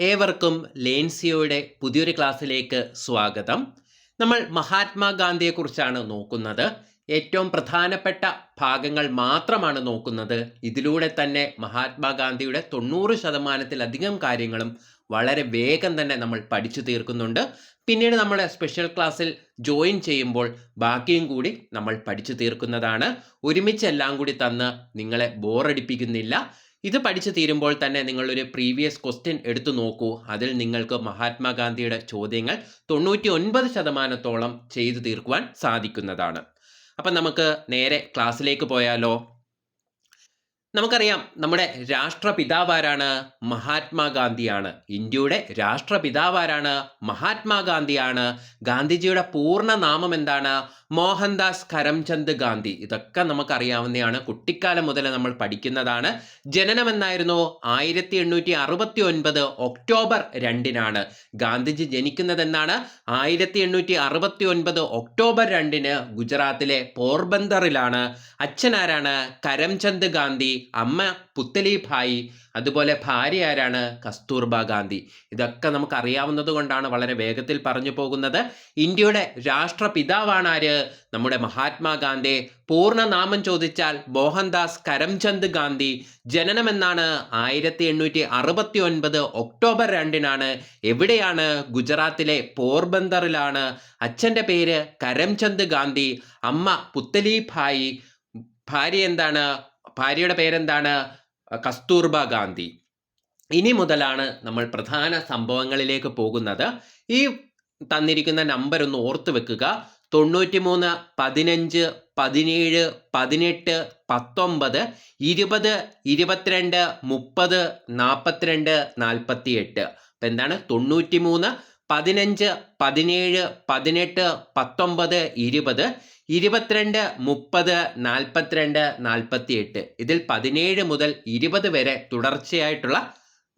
ഏവർക്കും ലേൻസിയോയുടെ പുതിയൊരു ക്ലാസ്സിലേക്ക് സ്വാഗതം. നമ്മൾ മഹാത്മാഗാന്ധിയെക്കുറിച്ചാണ് നോക്കുന്നത്. ഏറ്റവും പ്രധാനപ്പെട്ട ഭാഗങ്ങൾ മാത്രമാണ് നോക്കുന്നത്. ഇതിലൂടെ തന്നെ മഹാത്മാഗാന്ധിയുടെ തൊണ്ണൂറ് ശതമാനത്തിലധികം കാര്യങ്ങളും വളരെ വേഗം തന്നെ നമ്മൾ പഠിച്ചു തീർക്കുന്നുണ്ട്. പിന്നീട് നമ്മുടെ സ്പെഷ്യൽ ക്ലാസ്സിൽ ജോയിൻ ചെയ്യുമ്പോൾ ബാക്കിയും കൂടി നമ്മൾ പഠിച്ചു തീർക്കുന്നതാണ്. ഒരുമിച്ച് എല്ലാം കൂടി തന്ന് നിങ്ങളെ ബോറടിപ്പിക്കുന്നില്ല ഇത് പഠിച്ചു തീരുമ്പോൾ തന്നെ നിങ്ങളൊരു പ്രീവിയസ് ക്വസ്റ്റ്യൻ എടുത്തു നോക്കൂ. അതിൽ നിങ്ങൾക്ക് മഹാത്മാഗാന്ധിയുടെ ചോദ്യങ്ങൾ തൊണ്ണൂറ്റി ഒൻപത് ശതമാനത്തോളം ചെയ്തു തീർക്കുവാൻ സാധിക്കുന്നതാണ്. അപ്പം നമുക്ക് നേരെ ക്ലാസ്സിലേക്ക് പോയാലോ? നമുക്കറിയാം നമ്മുടെ രാഷ്ട്രപിതാവാരാണ് മഹാത്മാഗാന്ധിയാണ്. ഇന്ത്യയുടെ രാഷ്ട്രപിതാവാരാണ് മഹാത്മാഗാന്ധിയാണ്. ഗാന്ധിജിയുടെ പൂർണ നാമം എന്താണ്? മോഹൻദാസ് കരംചന്ദ് ഗാന്ധി. ഇതൊക്കെ നമുക്കറിയാവുന്നതാണ്. കുട്ടിക്കാലം മുതൽ നമ്മൾ പഠിക്കുന്നതാണ്. ജനനം എന്നായിരുന്നു ആയിരത്തി എണ്ണൂറ്റി അറുപത്തി ഒൻപത് ഒക്ടോബർ രണ്ടിനാണ്. ഗാന്ധിജി ജനിക്കുന്നത് എന്നാണ് ആയിരത്തി എണ്ണൂറ്റി അറുപത്തി ഒൻപത് ഒക്ടോബർ രണ്ടിന് ഗുജറാത്തിലെ പോർബന്ദറിലാണ്. അച്ഛനാരാണ്? കരംചന്ദ് ഗാന്ധി. അമ്മ പുത്തലിഭായി അതുപോലെ ഭാര്യ ആരാണ്? കസ്തൂർബ ഗാന്ധി. ഇതൊക്കെ നമുക്ക് അറിയാവുന്നത് കൊണ്ടാണ് വളരെ വേഗത്തിൽ പറഞ്ഞു പോകുന്നത്. ഇന്ത്യയുടെ രാഷ്ട്രപിതാവാണ് ആര്? നമ്മുടെ മഹാത്മാഗാന്ധി പൂർണനാമം ചോദിച്ചാൽ മോഹൻദാസ് കരംചന്ദ് ഗാന്ധി. ജനനമെന്നാണ് ആയിരത്തി എണ്ണൂറ്റി അറുപത്തി ഒൻപത് ഒക്ടോബർ രണ്ടിനാണ്. എവിടെയാണ്? ഗുജറാത്തിലെ പോർബന്ദറിലാണ്. അച്ഛന്റെ പേര് കരംചന്ദ് ഗാന്ധി. അമ്മ പുത്തലിഭായി. ഭാര്യ എന്താണ്? ഭാര്യയുടെ പേരെന്താണ്? കസ്തൂർബ ഗാന്ധി. ഇനി മുതലാണ് നമ്മൾ പ്രധാന സംഭവങ്ങളിലേക്ക് പോകുന്നത്. ഈ തന്നിരിക്കുന്ന നമ്പർ ഒന്ന് ഓർത്ത് വെക്കുക. തൊണ്ണൂറ്റി മൂന്ന് പതിനഞ്ച് പതിനേഴ് പതിനെട്ട് പത്തൊമ്പത് ഇരുപത് ഇരുപത്തിരണ്ട് മുപ്പത് നാൽപ്പത്തിരണ്ട് നാൽപ്പത്തി എട്ട് അപ്പം എന്താണ്? തൊണ്ണൂറ്റി മൂന്ന് പതിനഞ്ച് പതിനേഴ് പതിനെട്ട് പത്തൊമ്പത് ഇരുപത്. ഇരുപത്തിരണ്ട് മുപ്പത് നാൽപ്പത്തിരണ്ട് നാൽപ്പത്തി എട്ട് ഇതിൽ പതിനേഴ് മുതൽ ഇരുപത് വരെ തുടർച്ചയായിട്ടുള്ള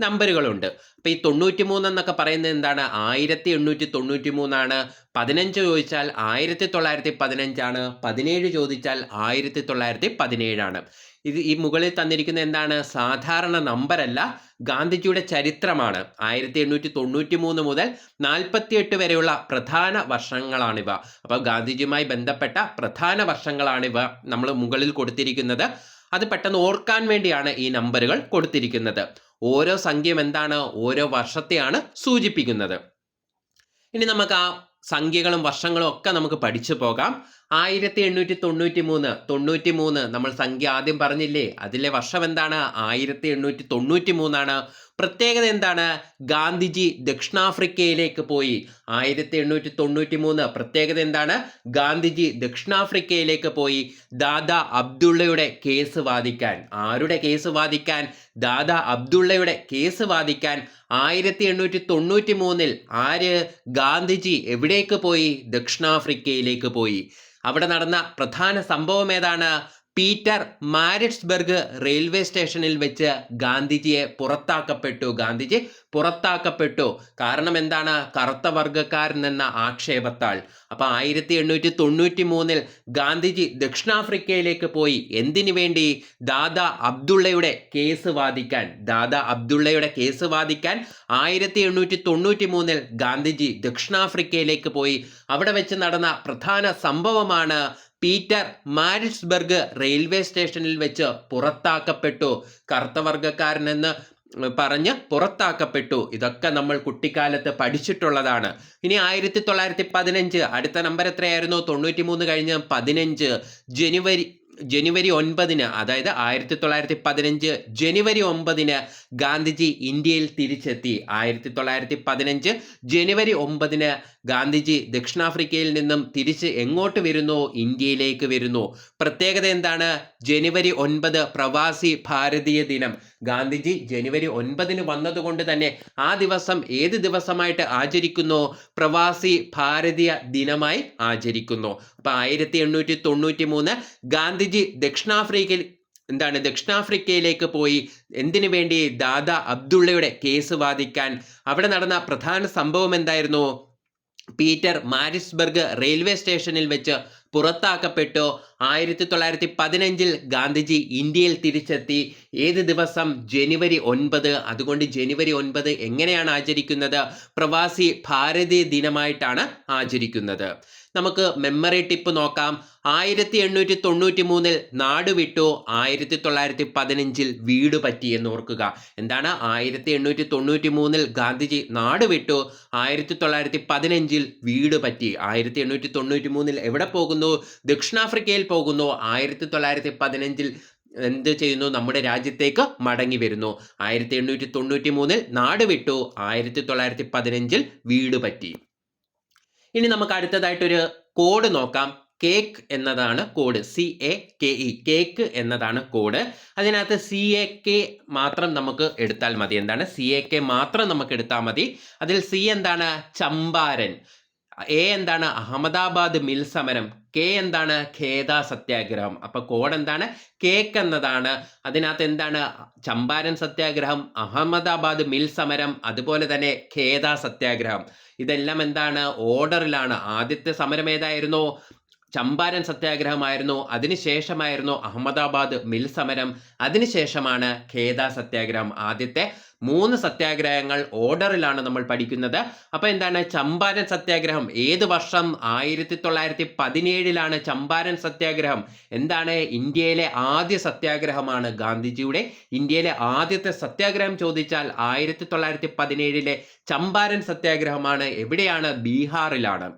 നമ്പറുകളുണ്ട്. അപ്പോൾ ഈ തൊണ്ണൂറ്റി മൂന്ന് എന്നൊക്കെ പറയുന്നത് എന്താണ്? ആയിരത്തി എണ്ണൂറ്റി തൊണ്ണൂറ്റി മൂന്നാണ് പതിനഞ്ച് ചോദിച്ചാൽ ആയിരത്തി തൊള്ളായിരത്തി പതിനഞ്ചാണ് പതിനേഴ് ചോദിച്ചാൽ ആയിരത്തി തൊള്ളായിരത്തി പതിനേഴാണ് ഇത് ഈ മുകളിൽ തന്നിരിക്കുന്ന എന്താണ്? സാധാരണ നമ്പരല്ല ഗാന്ധിജിയുടെ ചരിത്രമാണ്. ആയിരത്തി എണ്ണൂറ്റി തൊണ്ണൂറ്റി മൂന്ന് മുതൽ നാൽപ്പത്തിയെട്ട് വരെയുള്ള പ്രധാന വർഷങ്ങളാണിവ. അപ്പോൾ ഗാന്ധിജിയുമായി ബന്ധപ്പെട്ട പ്രധാന വർഷങ്ങളാണിവ നമ്മൾ മുകളിൽ കൊടുത്തിരിക്കുന്നത്. അത് പെട്ടെന്ന് ഓർക്കാൻ വേണ്ടിയാണ് ഈ നമ്പറുകൾ കൊടുത്തിരിക്കുന്നത്. ഓരോ സംഖ്യയും എന്താണ്? ഓരോ വർഷത്തെയാണ് സൂചിപ്പിക്കുന്നത്. ഇനി നമുക്ക് ആ സംഖ്യകളും വർഷങ്ങളും ഒക്കെ നമുക്ക് പഠിച്ചു പോകാം. ആയിരത്തി എണ്ണൂറ്റി തൊണ്ണൂറ്റി മൂന്ന് തൊണ്ണൂറ്റി മൂന്ന് നമ്മൾ സംഖ്യ ആദ്യം പറഞ്ഞില്ലേ? അതിലെ വർഷം എന്താണ്? ആയിരത്തി എണ്ണൂറ്റി തൊണ്ണൂറ്റി മൂന്നാണ് പ്രത്യേകത എന്താണ്? ഗാന്ധിജി ദക്ഷിണാഫ്രിക്കയിലേക്ക് പോയി. ആയിരത്തി എണ്ണൂറ്റി തൊണ്ണൂറ്റി മൂന്ന് പ്രത്യേകത എന്താണ്? ഗാന്ധിജി ദക്ഷിണാഫ്രിക്കയിലേക്ക് പോയി. ദാദാ അബ്ദുള്ളയുടെ കേസ് വാദിക്കാൻ. ആരുടെ കേസ് വാദിക്കാൻ? ദാദാ അബ്ദുള്ളയുടെ കേസ് വാദിക്കാൻ. ആയിരത്തി എണ്ണൂറ്റി തൊണ്ണൂറ്റി മൂന്നിൽ ആര് ഗാന്ധിജി എവിടേക്ക് പോയി? ദക്ഷിണാഫ്രിക്കയിലേക്ക് പോയി. അവിടെ നടന്ന പ്രധാന സംഭവം ഏതാണ്? പീറ്റർ മാരിറ്റ്സ്ബർഗ് റെയിൽവേ സ്റ്റേഷനിൽ വെച്ച് ഗാന്ധിജിയെ പുറത്താക്കപ്പെട്ടു. ഗാന്ധിജി പുറത്താക്കപ്പെട്ടു. കാരണം എന്താണ്? കറുത്ത വർഗക്കാരൻ എന്ന ആക്ഷേപത്താൽ. അപ്പൊ ആയിരത്തി എണ്ണൂറ്റി തൊണ്ണൂറ്റി മൂന്നിൽ ഗാന്ധിജി ദക്ഷിണാഫ്രിക്കയിലേക്ക് പോയി. എന്തിനു വേണ്ടി? ദാദാ അബ്ദുള്ളയുടെ കേസ് വാദിക്കാൻ. ദാദാ അബ്ദുള്ളയുടെ കേസ് വാദിക്കാൻ ആയിരത്തി എണ്ണൂറ്റി തൊണ്ണൂറ്റി മൂന്നിൽ ഗാന്ധിജി ദക്ഷിണാഫ്രിക്കയിലേക്ക് പോയി. അവിടെ വെച്ച് നടന്ന പ്രധാന സംഭവമാണ് പീറ്റർ മാരിസ്ബർഗ് റെയിൽവേ സ്റ്റേഷനിൽ വെച്ച് പുറത്താക്കപ്പെട്ടു. കറുത്തവർഗക്കാരനെന്ന് പറഞ്ഞ് പുറത്താക്കപ്പെട്ടു. ഇതൊക്കെ നമ്മൾ കുട്ടിക്കാലത്ത് പഠിച്ചിട്ടുള്ളതാണ്. ഇനി ആയിരത്തി തൊള്ളായിരത്തി പതിനഞ്ച് അടുത്ത നമ്പർ എത്രയായിരുന്നു? തൊണ്ണൂറ്റി മൂന്ന് കഴിഞ്ഞ് പതിനഞ്ച്. ജനുവരി ജനുവരി ഒൻപതിന് അതായത് ആയിരത്തി തൊള്ളായിരത്തി പതിനഞ്ച് ജനുവരി ഒമ്പതിന് ഗാന്ധിജി ഇന്ത്യയിൽ തിരിച്ചെത്തി. ആയിരത്തി തൊള്ളായിരത്തി പതിനഞ്ച് ജനുവരി ഒമ്പതിന് ഗാന്ധിജി ദക്ഷിണാഫ്രിക്കയിൽ നിന്നും തിരിച്ച് എങ്ങോട്ട് വരുന്നു? ഇന്ത്യയിലേക്ക് വരുന്നു. പ്രത്യേകത എന്താണ്? ജനുവരി ഒൻപത് പ്രവാസി ഭാരതീയ ദിനം. ഗാന്ധിജി ജനുവരി ഒൻപതിന് വന്നതുകൊണ്ട് തന്നെ ആ ദിവസം ഏത് ദിവസമായിട്ട് ആചരിക്കുന്നു? പ്രവാസി ഭാരതീയ ദിനമായി ആചരിക്കുന്നു. അപ്പൊ ആയിരത്തി എണ്ണൂറ്റി തൊണ്ണൂറ്റി മൂന്ന് ഗാന്ധിജി ദക്ഷിണാഫ്രിക്കയിൽ എന്താണ് ദക്ഷിണാഫ്രിക്കയിലേക്ക് പോയി. എന്തിനു വേണ്ടി ദാദാ അബ്ദുള്ളയുടെ കേസ് വാദിക്കാൻ? അവിടെ നടന്ന പ്രധാന സംഭവം എന്തായിരുന്നു? പീറ്റർ മാരിസ്ബർഗ് റെയിൽവേ സ്റ്റേഷനിൽ വെച്ച് പുറത്താക്കപ്പെട്ടു. ആയിരത്തി തൊള്ളായിരത്തി പതിനഞ്ചിൽ ഗാന്ധിജി ഇന്ത്യയിൽ തിരിച്ചെത്തി. ഏത് ദിവസം? ജനുവരി ഒൻപത്. അതുകൊണ്ട് ജനുവരി ഒൻപത് എങ്ങനെയാണ് ആചരിക്കുന്നത്? പ്രവാസി ഭാരതീയ ദിനമായിട്ടാണ് ആചരിക്കുന്നത്. നമുക്ക് മെമ്മറി ടിപ്പ് നോക്കാം. ആയിരത്തി എണ്ണൂറ്റി തൊണ്ണൂറ്റി മൂന്നിൽ നാട് വിട്ടു. ആയിരത്തി തൊള്ളായിരത്തി പതിനഞ്ചിൽ വീട് പറ്റി എന്ന് ഓർക്കുക. എന്താണ്? ആയിരത്തി എണ്ണൂറ്റി തൊണ്ണൂറ്റി മൂന്നിൽ ഗാന്ധിജി നാട് വിട്ടു. ആയിരത്തി തൊള്ളായിരത്തി പതിനഞ്ചിൽ വീട് പറ്റി. ആയിരത്തി എണ്ണൂറ്റി തൊണ്ണൂറ്റി മൂന്നിൽ എവിടെ പോകുന്നു? ദക്ഷിണാഫ്രിക്കയിൽ പോകുന്നു. ആയിരത്തി തൊള്ളായിരത്തി പതിനഞ്ചിൽ എന്ത് ചെയ്യുന്നു? നമ്മുടെ രാജ്യത്തേക്ക് മടങ്ങി വരുന്നു. ആയിരത്തി എണ്ണൂറ്റി തൊണ്ണൂറ്റി മൂന്നിൽ നാട് വിട്ടു. ആയിരത്തി തൊള്ളായിരത്തി പതിനഞ്ചിൽ വീട് പറ്റി. ഇനി നമുക്ക് അടുത്തതായിട്ടൊരു കോഡ് നോക്കാം. കേക്ക് എന്നതാണ് code C A K E cake എന്നതാണ് കോഡ് അതിനകത്ത് സി എ കെ മാത്രം നമുക്ക് എടുത്താൽ മതി. എന്താണ്? സി എ കെ മാത്രം നമുക്ക് എടുത്താൽ മതി. അതിൽ സി എന്താണ്? ചമ്പാരൻ. എ എന്താണ്? അഹമ്മദാബാദ് മിൽ സമരം. കെ എന്താണ്? ഖേദ സത്യാഗ്രഹം. അപ്പൊ കോഡ് എന്താണ്? കേക്ക് എന്നതാണ്. അതിനകത്ത് എന്താണ്? ചമ്പാരൻ സത്യാഗ്രഹം അഹമ്മദാബാദ് മിൽ സമരം അതുപോലെ തന്നെ ഖേദ സത്യാഗ്രഹം. ഇതെല്ലാം എന്താണ്? ഓർഡറിലാണ്. ആദ്യത്തെ സമരം ഏതായിരുന്നു? ചമ്പാരൻ സത്യാഗ്രഹമായിരുന്നു. അതിനുശേഷമായിരുന്നു അഹമ്മദാബാദ് മിൽ സമരം. അതിനുശേഷമാണ് ഖേദ സത്യാഗ്രഹം. ആദ്യത്തെ മൂന്ന് സത്യാഗ്രഹങ്ങൾ ഓർഡറിലാണ് നമ്മൾ പഠിക്കുന്നത്. അപ്പൊ എന്താണ്? ചമ്പാരൻ സത്യാഗ്രഹം ഏത് വർഷം? ആയിരത്തി തൊള്ളായിരത്തി പതിനേഴിലാണ് ചമ്പാരൻ സത്യാഗ്രഹം. എന്താണ്? ഇന്ത്യയിലെ ആദ്യ സത്യാഗ്രഹമാണ് ഗാന്ധിജിയുടെ. ഇന്ത്യയിലെ ആദ്യത്തെ സത്യാഗ്രഹം ചോദിച്ചാൽ ആയിരത്തി തൊള്ളായിരത്തി പതിനേഴിലെ ചമ്പാരൻ സത്യാഗ്രഹമാണ്. എവിടെയാണ്? ബീഹാറിലാണ്.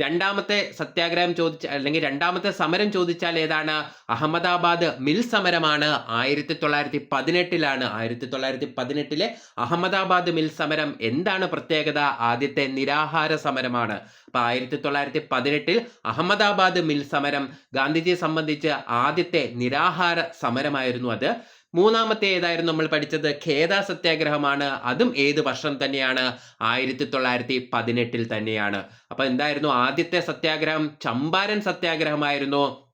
രണ്ടാമത്തെ സത്യാഗ്രഹം ചോദിച്ച അല്ലെങ്കിൽ രണ്ടാമത്തെ സമരം ചോദിച്ചാൽ ഏതാണ്? അഹമ്മദാബാദ് മിൽ സമരമാണ് ആയിരത്തി തൊള്ളായിരത്തി പതിനെട്ടിലാണ് ആയിരത്തി തൊള്ളായിരത്തി പതിനെട്ടിലെ അഹമ്മദാബാദ് മിൽ സമരം എന്താണ് പ്രത്യേകത? ആദ്യത്തെ നിരാഹാര സമരമാണ്. അപ്പൊ ആയിരത്തി തൊള്ളായിരത്തി പതിനെട്ടിൽ അഹമ്മദാബാദ് മിൽ സമരം ഗാന്ധിജിയെ സംബന്ധിച്ച് ആദ്യത്തെ നിരാഹാര സമരമായിരുന്നു അത്. മൂന്നാമത്തെ ഏതായിരുന്നു നമ്മൾ പഠിച്ചത് ഖേദ സത്യാഗ്രഹമാണ്. അതും ഏത് വർഷം തന്നെയാണ്? ആയിരത്തി തൊള്ളായിരത്തി പതിനെട്ടിൽ തന്നെയാണ്. അപ്പൊ എന്തായിരുന്നു? ആദ്യത്തെ സത്യാഗ്രഹം ചമ്പാരൻ സത്യാഗ്രഹമായിരുന്നു.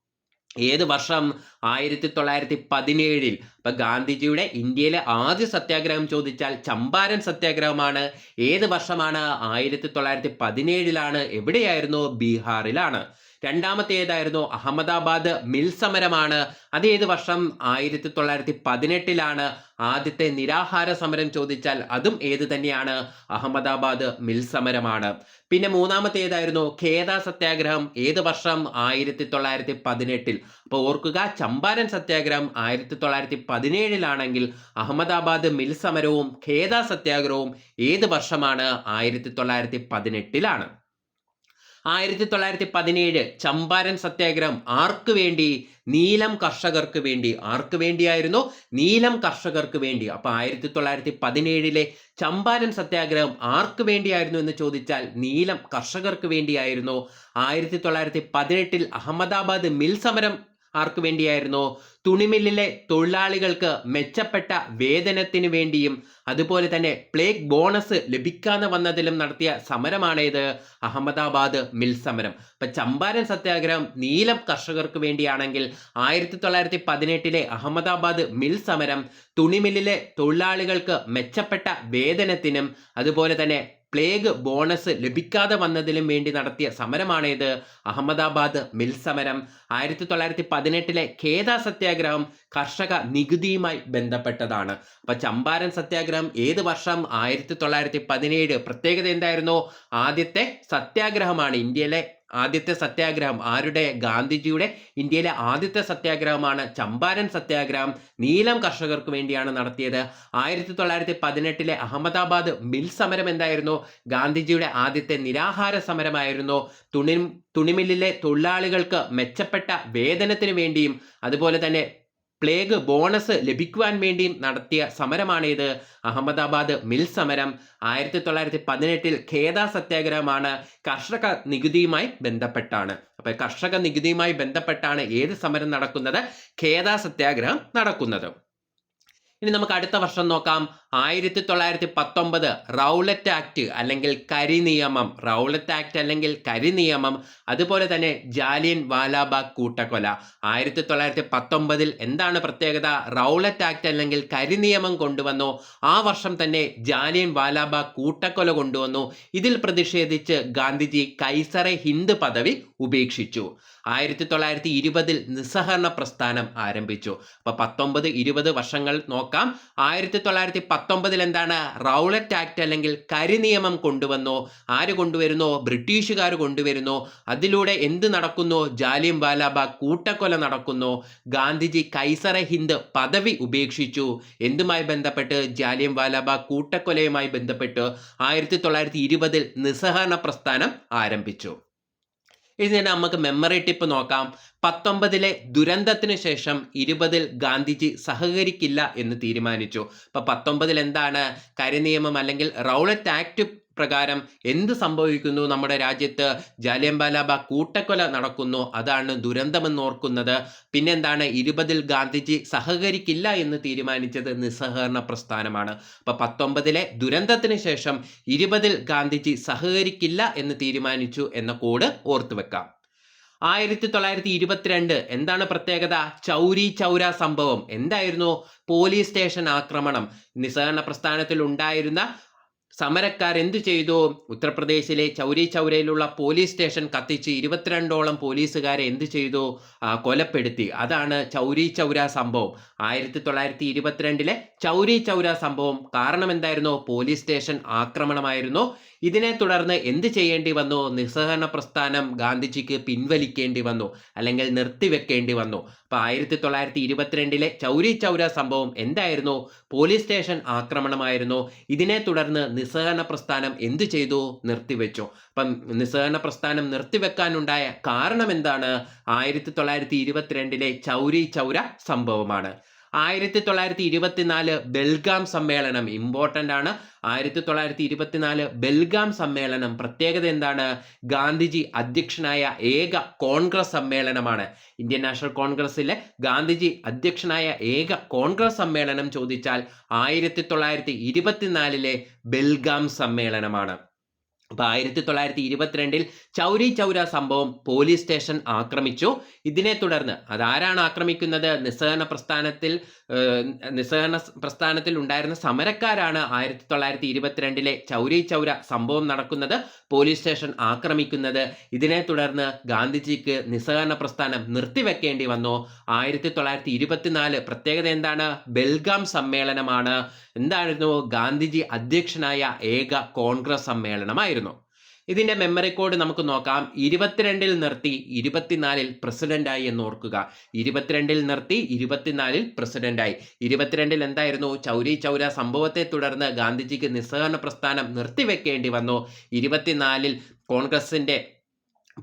ഏത് വർഷം? ആയിരത്തി തൊള്ളായിരത്തി പതിനേഴിൽ ഇപ്പൊ ഗാന്ധിജിയുടെ ഇന്ത്യയിലെ ആദ്യ സത്യാഗ്രഹം ചോദിച്ചാൽ ചമ്പാരൻ സത്യാഗ്രഹമാണ്. ഏത് വർഷമാണ്? ആയിരത്തി തൊള്ളായിരത്തി പതിനേഴിലാണ് എവിടെയായിരുന്നു? ബീഹാറിലാണ്. രണ്ടാമത്തെ ഏതായിരുന്നു അഹമ്മദാബാദ് മിൽ സമരമാണ് അത് ഏത് വർഷം ആയിരത്തി തൊള്ളായിരത്തി പതിനെട്ടിലാണ് ആദ്യത്തെ നിരാഹാര സമരം ചോദിച്ചാൽ അതും ഏത് തന്നെയാണ്? അഹമ്മദാബാദ് മിൽ സമരമാണ് പിന്നെ മൂന്നാമത്തെ ഏതായിരുന്നു ഖേദ സത്യാഗ്രഹം. ഏത് വർഷം? ആയിരത്തി തൊള്ളായിരത്തി പതിനെട്ടിൽ അപ്പോൾ ഓർക്കുക ചമ്പാരൻ സത്യാഗ്രഹം ആയിരത്തി തൊള്ളായിരത്തി പതിനേഴിലാണെങ്കിൽ അഹമ്മദാബാദ് മിൽ സമരവും ഖേദ സത്യാഗ്രഹവും ഏത് വർഷമാണ്? ആയിരത്തി തൊള്ളായിരത്തി പതിനെട്ടിലാണ് ആയിരത്തി തൊള്ളായിരത്തി പതിനേഴ് ചമ്പാരൻ സത്യാഗ്രഹം ആർക്ക് വേണ്ടി? നീലം കർഷകർക്ക് വേണ്ടി. ആർക്ക് വേണ്ടിയായിരുന്നു? നീലം കർഷകർക്ക് വേണ്ടി. അപ്പൊ ആയിരത്തി തൊള്ളായിരത്തി പതിനേഴിലെ ചമ്പാരൻ സത്യാഗ്രഹം ആർക്ക് വേണ്ടിയായിരുന്നു എന്ന് ചോദിച്ചാൽ നീലം കർഷകർക്ക് വേണ്ടിയായിരുന്നു. ആയിരത്തി തൊള്ളായിരത്തി പതിനെട്ടിൽ അഹമ്മദാബാദ് മിൽ സമരം ആർക്ക് വേണ്ടിയായിരുന്നു? തുണിമില്ലിലെ തൊഴിലാളികൾക്ക് മെച്ചപ്പെട്ട വേതനത്തിന് വേണ്ടിയും അതുപോലെ തന്നെ പ്ലേഗ് ബോണസ് ലഭിക്കാതെ വന്നതിലും നടത്തിയ സമരമാണേത്? അഹമ്മദാബാദ് മിൽ സമരം. ഇപ്പൊ ചമ്പാരൻ സത്യാഗ്രഹം നീലം കർഷകർക്ക് വേണ്ടിയാണെങ്കിൽ ആയിരത്തി തൊള്ളായിരത്തി പതിനെട്ടിലെ അഹമ്മദാബാദ് മിൽ സമരം തുണിമില്ലിലെ തൊഴിലാളികൾക്ക് മെച്ചപ്പെട്ട വേതനത്തിനും അതുപോലെ തന്നെ പ്ലേഗ് ബോണസ് ലഭിക്കാതെ വന്നതിലും വേണ്ടി നടത്തിയ സമരമാണേത് അഹമ്മദാബാദ് മിൽ സമരം. ആയിരത്തി തൊള്ളായിരത്തി പതിനെട്ടിലെ ഖേദ സത്യാഗ്രഹം കർഷക നികുതിയുമായി ബന്ധപ്പെട്ടതാണ്. അപ്പൊ ചമ്പാരൻ സത്യാഗ്രഹം ഏത് വർഷം? ആയിരത്തി തൊള്ളായിരത്തി പതിനേഴ് പ്രത്യേകത എന്തായിരുന്നു? ആദ്യത്തെ സത്യാഗ്രഹമാണ് ഇന്ത്യയിലെ ആദ്യത്തെ സത്യാഗ്രഹം ആരുടെ? ഗാന്ധിജിയുടെ. ഇന്ത്യയിലെ ആദ്യത്തെ സത്യാഗ്രഹമാണ് ചമ്പാരൻ സത്യാഗ്രഹം. നീലം കർഷകർക്ക് വേണ്ടിയാണ് നടത്തിയത്. ആയിരത്തി തൊള്ളായിരത്തി പതിനെട്ടിലെ അഹമ്മദാബാദ് മിൽ സമരം എന്തായിരുന്നു? ഗാന്ധിജിയുടെ ആദ്യത്തെ നിരാഹാര സമരമായിരുന്നു. തുണി തുണിമില്ലിലെ തൊഴിലാളികൾക്ക് മെച്ചപ്പെട്ട വേതനത്തിന് വേണ്ടിയും അതുപോലെ തന്നെ പ്ലേഗ് ബോണസ് ലഭിക്കുവാൻ വേണ്ടിയും നടത്തിയ സമരമാണിത്. അഹമ്മദാബാദ് മിൽ സമരം ആയിരത്തി തൊള്ളായിരത്തി പതിനെട്ടിൽ ഖേദ സത്യാഗ്രഹമാണ് കർഷക നികുതിയുമായി ബന്ധപ്പെട്ടാണ്. അപ്പോൾ കർഷക നികുതിയുമായി ബന്ധപ്പെട്ടാണ് ഏത് സമരം നടക്കുന്നത്? ഖേദ സത്യാഗ്രഹം നടക്കുന്നത്. ഇനി നമുക്ക് അടുത്ത വർഷം നോക്കാം. ആയിരത്തി തൊള്ളായിരത്തി പത്തൊമ്പത് റൗലറ്റ് ആക്ട് അല്ലെങ്കിൽ കരി നിയമം റൗലറ്റ് ആക്ട് അല്ലെങ്കിൽ കരി നിയമം അതുപോലെ തന്നെ ജാലിയൻ വാലാബാഗ് കൂട്ടക്കൊല. ആയിരത്തി തൊള്ളായിരത്തി പത്തൊമ്പതിൽ എന്താണ് പ്രത്യേകത? റൗലറ്റ് ആക്ട് അല്ലെങ്കിൽ കരി നിയമം കൊണ്ടുവന്നു. ആ വർഷം തന്നെ ജാലിയൻ വാലാബാഗ് കൂട്ടക്കൊല കൊണ്ടുവന്നു. ഇതിൽ പ്രതിഷേധിച്ച് ഗാന്ധിജി കൈസറെ ഹിന്ദ് പദവി ഉപേക്ഷിച്ചു. ആയിരത്തി തൊള്ളായിരത്തി ഇരുപതിൽ നിസ്സഹകരണ പ്രസ്ഥാനം ആരംഭിച്ചു. അപ്പൊ പത്തൊമ്പത് ഇരുപത് വർഷങ്ങൾ നോക്കാം. ആയിരത്തി തൊള്ളായിരത്തി പത്തൊമ്പതിൽ എന്താണ് റൗലറ്റ് ആക്ട് അല്ലെങ്കിൽ കരി നിയമം കൊണ്ടുവന്നോ? ആര് കൊണ്ടുവരുന്നോ? ബ്രിട്ടീഷുകാർ കൊണ്ടുവരുന്നോ? അതിലൂടെ എന്ത് നടക്കുന്നു? ജാലിയം വാലാബാഗ് കൂട്ടക്കൊല നടക്കുന്നു. ഗാന്ധിജി കൈസറെ ഹിന്ദ് പദവി ഉപേക്ഷിച്ചു. എന്തുമായി ബന്ധപ്പെട്ട്? ജാലിയം വാലാബാഗ് കൂട്ടക്കൊലയുമായി ബന്ധപ്പെട്ട് ആയിരത്തി തൊള്ളായിരത്തി ഇരുപതിൽ നിസ്സഹകരണ പ്രസ്ഥാനം ആരംഭിച്ചു. ഇനി നമുക്ക് മെമ്മറി ടിപ്പ് നോക്കാം. പത്തൊമ്പതിലെ ദുരന്തത്തിന് ശേഷം ഇരുപതിൽ ഗാന്ധിജി സഹകരിക്കില്ല എന്ന് തീരുമാനിച്ചു. അപ്പൊ പത്തൊമ്പതിൽ എന്താണ്? കരിനിയമം അല്ലെങ്കിൽ റൗളറ്റ് ആക്ട് പ്രകാരം എന്ത് സംഭവിക്കുന്നു? നമ്മുടെ രാജ്യത്ത് ജാലിയൻബാലാബ കൂട്ടക്കൊല നടക്കുന്നു. അതാണ് ദുരന്തമെന്ന് ഓർക്കുന്നത്. പിന്നെന്താണ്? ഇരുപതിൽ ഗാന്ധിജി സഹകരിക്കില്ല എന്ന് തീരുമാനിച്ചത് നിസ്സഹകരണ പ്രസ്ഥാനമാണ്. അപ്പം പത്തൊമ്പതിലെ ദുരന്തത്തിന് ശേഷം ഇരുപതിൽ ഗാന്ധിജി സഹകരിക്കില്ല എന്ന് തീരുമാനിച്ചു എന്ന കോഡ് ഓർത്തു വെക്കാം. ആയിരത്തി തൊള്ളായിരത്തി ഇരുപത്തിരണ്ട് എന്താണ് പ്രത്യേകത? ചൗരി ചൗര സംഭവം. എന്തായിരുന്നു? പോലീസ് സ്റ്റേഷൻ ആക്രമണം. നിസ്സഹരണ പ്രസ്ഥാനത്തിൽ ഉണ്ടായിരുന്ന സമരക്കാർ എന്തു ചെയ്തു ഉത്തർപ്രദേശിലെ ചൗരി ചൗരയിലുള്ള പോലീസ് സ്റ്റേഷൻ കത്തിച്ച് ഇരുപത്തിരണ്ടോളം പോലീസുകാരെ എന്തു ചെയ്തു കൊലപ്പെടുത്തി. അതാണ് ചൗരി ചൗര സംഭവം. ആയിരത്തി തൊള്ളായിരത്തി ഇരുപത്തിരണ്ടിലെ ചൗരി ചൗര സംഭവം കാരണം എന്തായിരുന്നു പോലീസ് സ്റ്റേഷൻ ആക്രമണമായിരുന്നു. ഇതിനെ തുടർന്ന് എന്ത് ചെയ്യേണ്ടി വന്നു? നിസ്സഹകരണ പ്രസ്ഥാനം ഗാന്ധിജിക്ക് പിൻവലിക്കേണ്ടി വന്നു. അല്ലെങ്കിൽ നിർത്തിവെക്കേണ്ടി വന്നു. അപ്പൊ ആയിരത്തി തൊള്ളായിരത്തി ഇരുപത്തിരണ്ടിലെ ചൗരി ചൗര സംഭവം എന്തായിരുന്നു? പോലീസ് സ്റ്റേഷൻ ആക്രമണമായിരുന്നു. ഇതിനെ തുടർന്ന് നിസ്സഹകരണ പ്രസ്ഥാനം എന്ത് ചെയ്തു? നിർത്തിവെച്ചു. അപ്പം നിസ്സഹകരണ പ്രസ്ഥാനം നിർത്തിവെക്കാനുണ്ടായ കാരണം എന്താണ്? ആയിരത്തി തൊള്ളായിരത്തി ഇരുപത്തിരണ്ടിലെ ചൗരി ചൗര സംഭവമാണ്. ആയിരത്തി തൊള്ളായിരത്തി ഇരുപത്തിനാല് ബെൽഗാം സമ്മേളനം ഇമ്പോർട്ടന്റ് ആണ്. ആയിരത്തി തൊള്ളായിരത്തി ഇരുപത്തിനാല് ബെൽഗാം സമ്മേളനം പ്രത്യേകത എന്താണ്? ഗാന്ധിജി അധ്യക്ഷനായ ഏക കോൺഗ്രസ് സമ്മേളനമാണ്. ഇന്ത്യൻ നാഷണൽ കോൺഗ്രസിലെ ഗാന്ധിജി അധ്യക്ഷനായ ഏക കോൺഗ്രസ് സമ്മേളനം ചോദിച്ചാൽ ആയിരത്തി തൊള്ളായിരത്തി ഇരുപത്തിനാലിലെ ബെൽഗാം സമ്മേളനമാണ്. അപ്പൊ ആയിരത്തി തൊള്ളായിരത്തി ഇരുപത്തിരണ്ടിൽ ചൗരി ചൗര സംഭവം പോലീസ് സ്റ്റേഷൻ ആക്രമിച്ചു. ഇതിനെ തുടർന്ന് അതാരാണ് ആക്രമിക്കുന്നത്? നിസ്സഹകരണ പ്രസ്ഥാനത്തിൽ നിസ്സഹകരണ പ്രസ്ഥാനത്തിൽ ഉണ്ടായിരുന്ന സമരക്കാരാണ് ആയിരത്തി തൊള്ളായിരത്തി ഇരുപത്തിരണ്ടിലെ ചൗരി ചൗര സംഭവം നടക്കുന്നത് പോലീസ് സ്റ്റേഷൻ ആക്രമിക്കുന്നത്. ഇതിനെ തുടർന്ന് ഗാന്ധിജിക്ക് നിസ്സഹകരണ പ്രസ്ഥാനം നിർത്തിവെക്കേണ്ടി വന്നു. ആയിരത്തി തൊള്ളായിരത്തി ഇരുപത്തിനാല് പ്രത്യേകത എന്താണ്? ബെൽഗാം സമ്മേളനമാണ്. എന്തായിരുന്നു? ഗാന്ധിജി അധ്യക്ഷനായ ഏക കോൺഗ്രസ് സമ്മേളനമായിരുന്നു. ഇതിന്റെ മെമ്മറി കോഡ് നമുക്ക് നോക്കാം. ഇരുപത്തിരണ്ടിൽ നിർത്തി ഇരുപത്തിനാലിൽ പ്രസിഡന്റായി എന്ന് ഓർക്കുക. ഇരുപത്തിരണ്ടിൽ നിർത്തി ഇരുപത്തിനാലിൽ പ്രസിഡന്റായി ഇരുപത്തിരണ്ടിൽ എന്തായിരുന്നു? ചൗരി ചൗര സംഭവത്തെ തുടർന്ന് ഗാന്ധിജിക്ക് നിസ്സഹകരണ പ്രസ്ഥാനം നിർത്തിവെക്കേണ്ടി വന്നു. ഇരുപത്തിനാലിൽ കോൺഗ്രസിന്റെ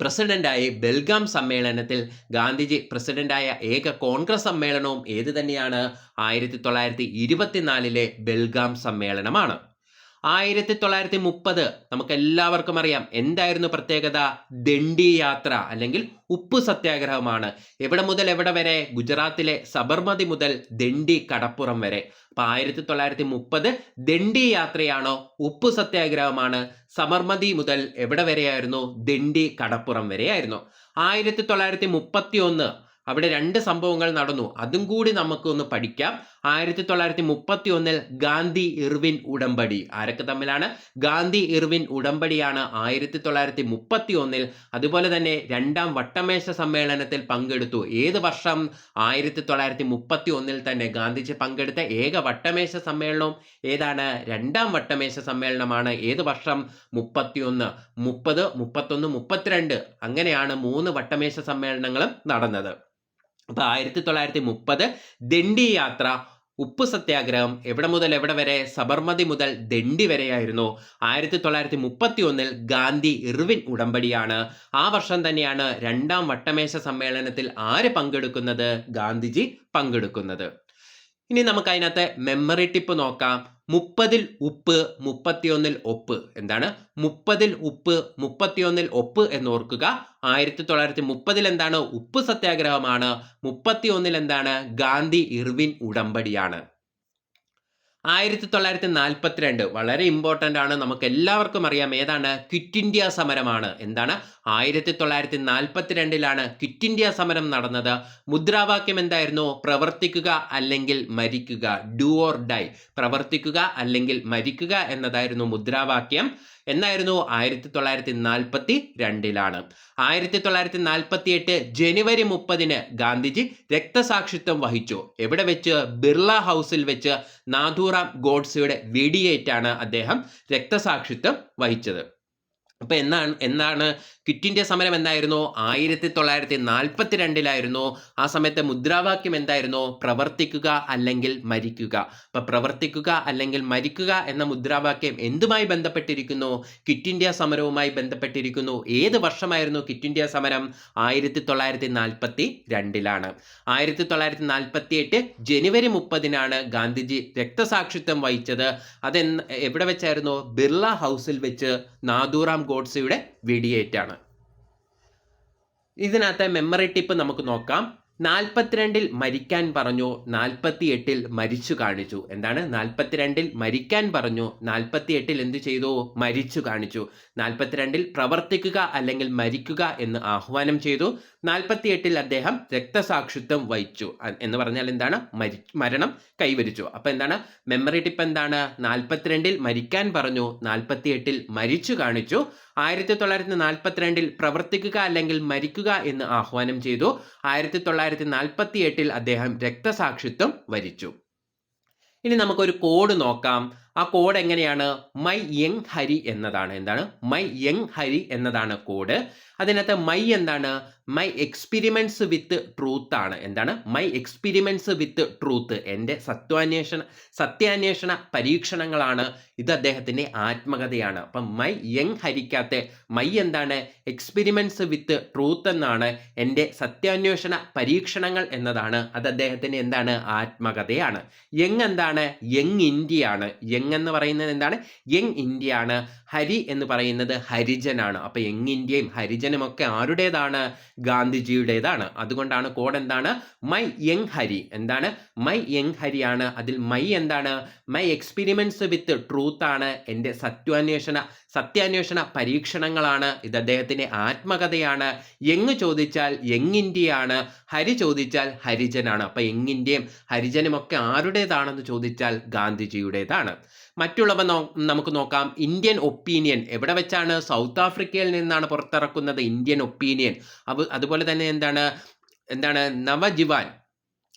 പ്രസിഡന്റായി ബെൽഗാം സമ്മേളനത്തിൽ ഗാന്ധിജി പ്രസിഡന്റായ ഏക കോൺഗ്രസ് സമ്മേളനവും ഏത് തന്നെയാണ്? ആയിരത്തി തൊള്ളായിരത്തി ഇരുപത്തിനാലിലെ ബെൽഗാം സമ്മേളനമാണ്. ആയിരത്തി തൊള്ളായിരത്തി മുപ്പത് നമുക്ക് എല്ലാവർക്കും അറിയാം എന്തായിരുന്നു പ്രത്യേകത? ദണ്ഡി യാത്ര അല്ലെങ്കിൽ ഉപ്പ് സത്യാഗ്രഹമാണ്. എവിടെ മുതൽ എവിടെ വരെ? ഗുജറാത്തിലെ സബർമതി മുതൽ ദണ്ഡി കടപ്പുറം വരെ. അപ്പൊ ആയിരത്തി തൊള്ളായിരത്തി മുപ്പത് ദണ്ഡി യാത്രയാണോ ഉപ്പ് സത്യാഗ്രഹമാണ്? സബർമതി മുതൽ എവിടെ വരെയായിരുന്നു? ദണ്ഡി കടപ്പുറം വരെയായിരുന്നു. ആയിരത്തി തൊള്ളായിരത്തി മുപ്പത്തി ഒന്ന് അവിടെ രണ്ട് സംഭവങ്ങൾ നടന്നു. അതും കൂടി നമുക്കൊന്ന് പഠിക്കാം. ആയിരത്തി തൊള്ളായിരത്തി മുപ്പത്തി ഒന്നിൽ ഗാന്ധി ഇർവിൻ ഉടമ്പടി. ആരൊക്കെ തമ്മിലാണ്? ഗാന്ധി ഇർവിൻ ഉടമ്പടിയാണ് ആയിരത്തി തൊള്ളായിരത്തി മുപ്പത്തി ഒന്നിൽ അതുപോലെ തന്നെ രണ്ടാം വട്ടമേശ സമ്മേളനത്തിൽ പങ്കെടുത്തു. ഏത് വർഷം ആയിരത്തി തൊള്ളായിരത്തി മുപ്പത്തി ഒന്നിൽ തന്നെ ഗാന്ധിജി പങ്കെടുത്ത ഏക വട്ടമേശ സമ്മേളനം ഏതാണ്? രണ്ടാം വട്ടമേശ സമ്മേളനമാണ്. ഏത് വർഷം? മുപ്പത്തിയൊന്ന്. മുപ്പത് മുപ്പത്തൊന്ന് മുപ്പത്തിരണ്ട്. അങ്ങനെയാണ് മൂന്ന് വട്ടമേശ സമ്മേളനങ്ങളും നടന്നത്. അപ്പൊ ആയിരത്തി തൊള്ളായിരത്തി മുപ്പത് ദണ്ഡി യാത്ര ഉപ്പ് സത്യാഗ്രഹം എവിടെ മുതൽ എവിടെ വരെ സബർമതി മുതൽ ദണ്ഡി വരെയായിരുന്നു. ആയിരത്തി തൊള്ളായിരത്തി മുപ്പത്തി ഒന്നിൽ ഗാന്ധി ഇർവിൻ ഉടമ്പടിയാണ്. ആ വർഷം തന്നെയാണ് രണ്ടാം വട്ടമേശ സമ്മേളനത്തിൽ ആര് പങ്കെടുക്കുന്നത്? ഗാന്ധിജി പങ്കെടുക്കുന്നത്. ഇനി നമുക്ക് അതിനകത്ത് മെമ്മറി ടിപ്പ് നോക്കാം. മുപ്പതിൽ ഉപ്പ് മുപ്പത്തിയൊന്നിൽ ഒപ്പ്. എന്താണ്? മുപ്പതിൽ ഉപ്പ് മുപ്പത്തിയൊന്നിൽ ഒപ്പ് എന്ന് ഓർക്കുക ആയിരത്തി തൊള്ളായിരത്തി മുപ്പതിൽ എന്താണ്? ഉപ്പ് സത്യാഗ്രഹമാണ്. മുപ്പത്തിയൊന്നിൽ എന്താണ്? ഗാന്ധി ഇർവിൻ ഉടമ്പടിയാണ്. ആയിരത്തി തൊള്ളായിരത്തി നാൽപ്പത്തിരണ്ട് വളരെ ഇമ്പോർട്ടന്റ് ആണ്. നമുക്ക് എല്ലാവർക്കും അറിയാം ഏതാണ്? ക്വിറ്റ് ഇന്ത്യ സമരമാണ്. എന്താണ്? ആയിരത്തി തൊള്ളായിരത്തി നാൽപ്പത്തിരണ്ടിലാണ് ക്വിറ്റ് ഇന്ത്യ സമരം നടന്നത്. മുദ്രാവാക്യം എന്തായിരുന്നു? പ്രവർത്തിക്കുക അല്ലെങ്കിൽ മരിക്കുക. ഡു ഓർ ഡൈ പ്രവർത്തിക്കുക അല്ലെങ്കിൽ മരിക്കുക എന്നതായിരുന്നു മുദ്രാവാക്യം. എന്നായിരുന്നു ആയിരത്തി തൊള്ളായിരത്തി നാൽപ്പത്തി രണ്ടിലാണ് ആയിരത്തി തൊള്ളായിരത്തി നാൽപ്പത്തി എട്ട് ജനുവരി മുപ്പതിന് ഗാന്ധിജി രക്തസാക്ഷിത്വം വഹിച്ചു. എവിടെ വെച്ച്? ബിർള ഹൗസിൽ വെച്ച് നാഥൂറാം ഗോഡ്സെയുടെ വെടിയേറ്റാണ് അദ്ദേഹം രക്തസാക്ഷിത്വം വഹിച്ചത്. അപ്പൊ എന്നാണ് എന്താണ്? ക്വിറ്റ് ഇന്ത്യ സമരം എന്തായിരുന്നു? ആയിരത്തി തൊള്ളായിരത്തി നാൽപ്പത്തി രണ്ടിലായിരുന്നു ആ സമയത്തെ മുദ്രാവാക്യം എന്തായിരുന്നു? പ്രവർത്തിക്കുക അല്ലെങ്കിൽ മരിക്കുക. അപ്പൊ പ്രവർത്തിക്കുക അല്ലെങ്കിൽ മരിക്കുക എന്ന മുദ്രാവാക്യം എന്തുമായി ബന്ധപ്പെട്ടിരിക്കുന്നു? ക്വിറ്റ് ഇന്ത്യ സമരവുമായി ബന്ധപ്പെട്ടിരിക്കുന്നു. ഏത് വർഷമായിരുന്നു ക്വിറ്റ് ഇന്ത്യ സമരം? ആയിരത്തി തൊള്ളായിരത്തി നാൽപ്പത്തി രണ്ടിലാണ് ആയിരത്തി തൊള്ളായിരത്തി നാൽപ്പത്തി എട്ട് ജനുവരി മുപ്പതിനാണ് ഗാന്ധിജി രക്തസാക്ഷിത്വം വഹിച്ചത്. അതെന്ന് എവിടെ വെച്ചായിരുന്നു? ബിർള ഹൗസിൽ വെച്ച് നാദൂറാം ഗോഡ്സെയുടെ വെടിയേറ്റാണ്. ഇതിനകത്തെ മെമ്മറി ടിപ്പ് നമുക്ക് നോക്കാം. നാൽപ്പത്തിരണ്ടിൽ മരിക്കാൻ പറഞ്ഞു നാൽപ്പത്തി എട്ടിൽ മരിച്ചു കാണിച്ചു. എന്താണ്? നാൽപ്പത്തിരണ്ടിൽ മരിക്കാൻ പറഞ്ഞു നാൽപ്പത്തി എട്ടിൽ എന്ത് ചെയ്തു? മരിച്ചു കാണിച്ചു. നാൽപ്പത്തിരണ്ടിൽ പ്രവർത്തിക്കുക അല്ലെങ്കിൽ മരിക്കുക എന്ന് ആഹ്വാനം ചെയ്തു. നാൽപ്പത്തി എട്ടിൽ അദ്ദേഹം രക്തസാക്ഷിത്വം വഹിച്ചു. എന്ന് പറഞ്ഞാൽ എന്താണ്? മരി മരണം കൈവരിച്ചു. അപ്പൊ എന്താണ്? മെമ്മറി ടിപ്പ് എന്താണ്? നാൽപ്പത്തിരണ്ടിൽ മരിക്കാൻ പറഞ്ഞു നാൽപ്പത്തി എട്ടിൽ മരിച്ചു കാണിച്ചു. ആയിരത്തി തൊള്ളായിരത്തി നാൽപ്പത്തിരണ്ടിൽ പ്രവർത്തിക്കുക അല്ലെങ്കിൽ മരിക്കുക എന്ന് ആഹ്വാനം ചെയ്തു. ആയിരത്തി തൊള്ളായിരത്തി നാൽപ്പത്തി എട്ടിൽ അദ്ദേഹം രക്തസാക്ഷിത്വം വരിച്ചു. ഇനി നമുക്കൊരു കോഡ് നോക്കാം. ആ കോഡ് എങ്ങനെയാണ്? മൈ യങ് ഹരി എന്നതാണ്. എന്താണ്? മൈ യങ് ഹരി എന്നതാണ് കോഡ്. അതിനകത്ത് മൈ എന്താണ്? മൈ എക്സ്പെരിമെന്റ്സ് വിത്ത് ട്രൂത്ത് ആണ്. എന്താണ്? മൈ എക്സ്പെരിമെന്റ്സ് വിത്ത് ട്രൂത്ത് എന്റെ സത്വാന്വേഷണ സത്യാന്വേഷണ പരീക്ഷണങ്ങളാണ് ഇത് അദ്ദേഹത്തിന്റെ ആത്മകഥയാണ്. അപ്പം മൈ യങ് ഹരിക്കാത്ത മൈ എന്താണ്? എക്സ്പെരിമെന്റ്സ് വിത്ത് ട്രൂത്ത് എന്നാണ് എന്റെ സത്യാന്വേഷണ പരീക്ഷണങ്ങൾ എന്നതാണ് അത് അദ്ദേഹത്തിന്റെ എന്താണ്? ആത്മകഥയാണ്. യങ് എന്താണ്? യങ് ഇന്ത്യയാണ്. യങ് എന്ന് പറയുന്നത് എന്താണ്? യങ് ഇന്ത്യ ആണ് ഹരി എന്ന് പറയുന്നത് ഹരിജനാണ്. അപ്പൊ യങ് ഇന്ത്യയും ഹരിജനും ഒക്കെ ആരുടേതാണ്? ഗാന്ധിജിയുടേതാണ്. അതുകൊണ്ടാണ് കോഡ് എന്താണ്? മൈ യങ് ഹരി എന്താണ്? മൈ യങ് ഹരിയാണ് അതിൽ മൈ എന്താണ്? മൈ എക്സ്പെരിമെന്റ്സ് വിത്ത് ട്രൂത്ത് ആണ്. എന്റെ സത്യാന്വേഷണ സത്യാന്വേഷണ പരീക്ഷണങ്ങളാണ്. ഇത് അദ്ദേഹത്തിന്റെ ആത്മകഥയാണ്. യങ് ചോദിച്ചാൽ യങ് ഇന്ത്യയാണ് ഹരി ചോദിച്ചാൽ ഹരിജനാണ്. അപ്പൊ യങ് ഇന്ത്യയും ഹരിജനും ഒക്കെ ആരുടേതാണെന്ന് ചോദിച്ചാൽ ഗാന്ധിജിയുടേതാണ്. മറ്റുള്ളവ നമുക്ക് നോക്കാം. ഇന്ത്യൻ ഒപ്പീനിയൻ എവിടെ വെച്ചാണ്? സൗത്ത് ആഫ്രിക്കയിൽ നിന്നാണ് പുറത്തിറക്കുന്നത് ഇന്ത്യൻ ഒപ്പീനിയൻ അവ അതുപോലെ തന്നെ എന്താണ് എന്താണ് നവജിവാൻ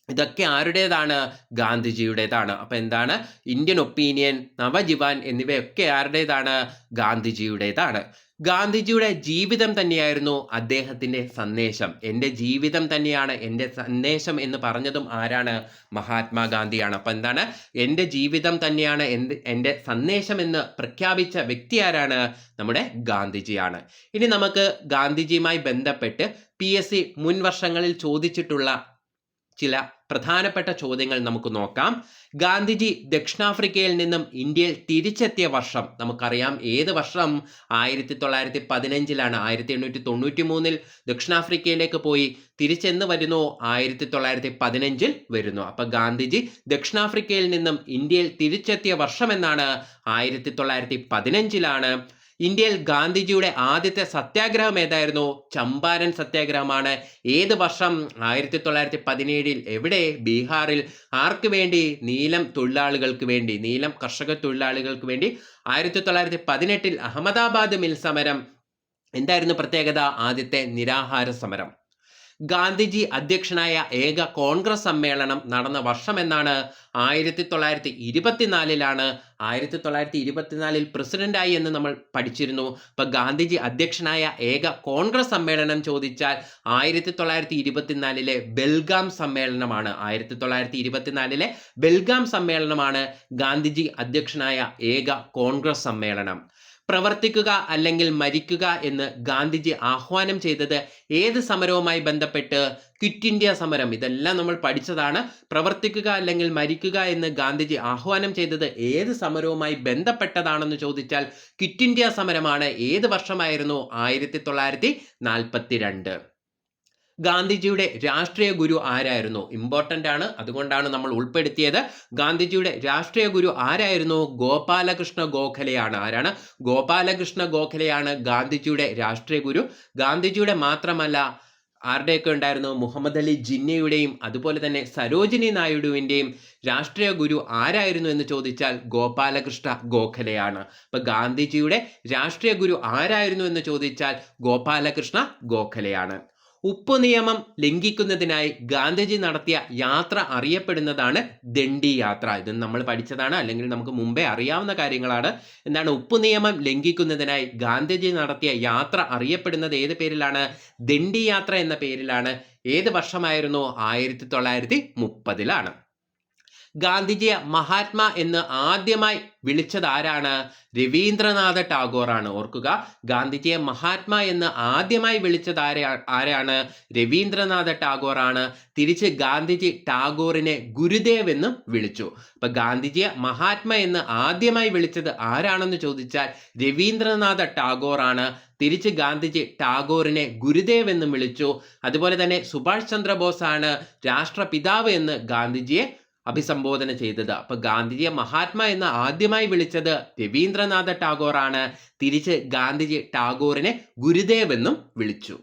ഇതൊക്കെ ആരുടേതാണ്? ഗാന്ധിജിയുടേതാണ്. അപ്പോൾ എന്താണ്? ഇന്ത്യൻ ഒപ്പീനിയൻ നവജിവാൻ എന്നിവയൊക്കെ ആരുടേതാണ്? ഗാന്ധിജിയുടേതാണ്. ഗാന്ധിജിയുടെ ജീവിതം തന്നെയായിരുന്നു അദ്ദേഹത്തിന്റെ സന്ദേശം. എന്റെ ജീവിതം തന്നെയാണ് എന്റെ സന്ദേശം എന്ന് പറഞ്ഞതും ആരാണ്? മഹാത്മാഗാന്ധിയാണ്. അപ്പം എന്താണ്? എന്റെ ജീവിതം തന്നെയാണ് എന്ത് എന്റെ സന്ദേശം എന്ന് പ്രഖ്യാപിച്ച വ്യക്തി ആരാണ്? നമ്മുടെ ഗാന്ധിജിയാണ്. ഇനി നമുക്ക് ഗാന്ധിജിയുമായി ബന്ധപ്പെട്ട് പി എസ് സി മുൻ വർഷങ്ങളിൽ ചോദിച്ചിട്ടുള്ള ചില പ്രധാനപ്പെട്ട ചോദ്യങ്ങൾ നമുക്ക് നോക്കാം. ഗാന്ധിജി ദക്ഷിണാഫ്രിക്കയിൽ നിന്നും ഇന്ത്യയിൽ തിരിച്ചെത്തിയ വർഷം നമുക്കറിയാം. ഏത് വർഷം? ആയിരത്തി തൊള്ളായിരത്തി പതിനഞ്ചിലാണ് ആയിരത്തി എണ്ണൂറ്റി തൊണ്ണൂറ്റി മൂന്നിൽ ദക്ഷിണാഫ്രിക്കയിലേക്ക് പോയി തിരിച്ചെന്ന് വരുന്നു. ആയിരത്തി തൊള്ളായിരത്തി പതിനഞ്ചിൽ വരുന്നു. അപ്പൊ ഗാന്ധിജി ദക്ഷിണാഫ്രിക്കയിൽ നിന്നും ഇന്ത്യയിൽ തിരിച്ചെത്തിയ വർഷം എന്നാണ് ആയിരത്തി തൊള്ളായിരത്തി പതിനഞ്ചിലാണ് ഇന്ത്യയിൽ ഗാന്ധിജിയുടെ ആദ്യത്തെ സത്യാഗ്രഹം ഏതായിരുന്നു? ചമ്പാരൻ സത്യാഗ്രഹമാണ്. ഏത് വർഷം ആയിരത്തി തൊള്ളായിരത്തി പതിനേഴിൽ എവിടെ? ബീഹാറിൽ. ആർക്ക് വേണ്ടി? നീലം തൊഴിലാളികൾക്ക് വേണ്ടി. നീലം കർഷക തൊഴിലാളികൾക്ക് വേണ്ടി. ആയിരത്തി തൊള്ളായിരത്തി പതിനെട്ടിൽ അഹമ്മദാബാദ് മിൽ സമരം. എന്തായിരുന്നു പ്രത്യേകത? ആദ്യത്തെ നിരാഹാര സമരം. ഗാന്ധിജി അധ്യക്ഷനായ ഏക കോൺഗ്രസ് സമ്മേളനം നടന്ന വർഷം എന്നാണ് ആയിരത്തി തൊള്ളായിരത്തി ഇരുപത്തിനാലിലാണ് ആയിരത്തി തൊള്ളായിരത്തി ഇരുപത്തിനാലിൽ പ്രസിഡന്റായി എന്ന് നമ്മൾ പഠിച്ചിരുന്നു. ഇപ്പൊ ഗാന്ധിജി അധ്യക്ഷനായ ഏക കോൺഗ്രസ് സമ്മേളനം ചോദിച്ചാൽ ആയിരത്തി തൊള്ളായിരത്തി ഇരുപത്തിനാലിലെ ബെൽഗാം സമ്മേളനമാണ്. ആയിരത്തി തൊള്ളായിരത്തി ഇരുപത്തിനാലിലെ ബെൽഗാം സമ്മേളനമാണ് ഗാന്ധിജി അധ്യക്ഷനായ ഏക കോൺഗ്രസ് സമ്മേളനം. പ്രവർത്തിക്കുക അല്ലെങ്കിൽ മരിക്കുക എന്ന് ഗാന്ധിജി ആഹ്വാനം ചെയ്തത് ഏത് സമരവുമായി ബന്ധപ്പെട്ട്? ക്വിറ്റ് ഇന്ത്യ സമരം. ഇതെല്ലാം നമ്മൾ പഠിച്ചതാണ്. പ്രവർത്തിക്കുക അല്ലെങ്കിൽ മരിക്കുക എന്ന് ഗാന്ധിജി ആഹ്വാനം ചെയ്തത് ഏത് സമരവുമായി ബന്ധപ്പെട്ടതാണെന്ന് ചോദിച്ചാൽ ക്വിറ്റ് ഇന്ത്യ സമരമാണ്. ഏത് വർഷമായിരുന്നു? ആയിരത്തി തൊള്ളായിരത്തി നാൽപ്പത്തി രണ്ട് ഗാന്ധിജിയുടെ രാഷ്ട്രീയ ഗുരു ആരായിരുന്നു? ഇമ്പോർട്ടന്റ് ആണ്. അതുകൊണ്ടാണ് നമ്മൾ ഉൾപ്പെടുത്തിയത്. ഗാന്ധിജിയുടെ രാഷ്ട്രീയ ഗുരു ആരായിരുന്നു? ഗോപാലകൃഷ്ണ ഗോഖലെയാണ്. ആരാണ്? ഗോപാലകൃഷ്ണ ഗോഖലെയാണ് ഗാന്ധിജിയുടെ രാഷ്ട്രീയ ഗുരു. ഗാന്ധിജിയുടെ മാത്രമല്ല ആരുടെയൊക്കെ ഉണ്ടായിരുന്നു? മുഹമ്മദ് അലി ജിന്നയുടെയും അതുപോലെ തന്നെ സരോജിനി നായിഡുവിന്റെയും രാഷ്ട്രീയ ഗുരു ആരായിരുന്നു എന്ന് ചോദിച്ചാൽ ഗോപാലകൃഷ്ണ ഗോഖലെയാണ്. അപ്പൊ ഗാന്ധിജിയുടെ രാഷ്ട്രീയ ഗുരു ആരായിരുന്നു എന്ന് ചോദിച്ചാൽ ഗോപാലകൃഷ്ണ ഗോഖലെയാണ്. ഉപ്പ് നിയമം ലംഘിക്കുന്നതിനായി ഗാന്ധിജി നടത്തിയ യാത്ര അറിയപ്പെടുന്നതാണ് ദണ്ഡി യാത്ര. ഇത് നമ്മൾ പഠിച്ചതാണ് അല്ലെങ്കിൽ നമുക്ക് മുമ്പേ അറിയാവുന്ന കാര്യങ്ങളാണ്. എന്താണ് ഉപ്പ് നിയമം ലംഘിക്കുന്നതിനായി ഗാന്ധിജി നടത്തിയ യാത്ര അറിയപ്പെടുന്നത് ഏത് പേരിലാണ്? ദണ്ഡി യാത്ര എന്ന പേരിലാണ്. ഏത് വർഷമായിരുന്നു? ആയിരത്തി തൊള്ളായിരത്തി മുപ്പതിലാണ്. ഗാന്ധിജിയെ മഹാത്മാ എന്ന് ആദ്യമായി വിളിച്ചത് ആരാണ്? രവീന്ദ്രനാഥ ടാഗോറാണ്. ഓർക്കുക ഗാന്ധിജിയെ മഹാത്മാ എന്ന് ആദ്യമായി വിളിച്ചത് ആരാ ആരാണ്? രവീന്ദ്രനാഥ ടാഗോറാണ്. തിരിച്ച് ഗാന്ധിജി ടാഗോറിനെ ഗുരുദേവ് എന്നും വിളിച്ചു. അപ്പൊ ഗാന്ധിജിയെ മഹാത്മാ എന്ന് ആദ്യമായി വിളിച്ചത് ആരാണെന്ന് ചോദിച്ചാൽ രവീന്ദ്രനാഥ ടാഗോറാണ്. തിരിച്ച് ഗാന്ധിജി ടാഗോറിനെ ഗുരുദേവ് എന്നും വിളിച്ചു. അതുപോലെ തന്നെ സുഭാഷ് ചന്ദ്രബോസ് ആണ് രാഷ്ട്രപിതാവ് എന്ന് ഗാന്ധിജിയെ അഭിസംബോധന ചെയ്തത്. അപ്പൊ ഗാന്ധിജിയെ മഹാത്മാ എന്ന് ആദ്യമായി വിളിച്ചത് രവീന്ദ്രനാഥ ടാഗോറാണ്. തിരിച്ച് ഗാന്ധിജി ടാഗോറിനെ ഗുരുദേവ് എന്നും വിളിച്ചു.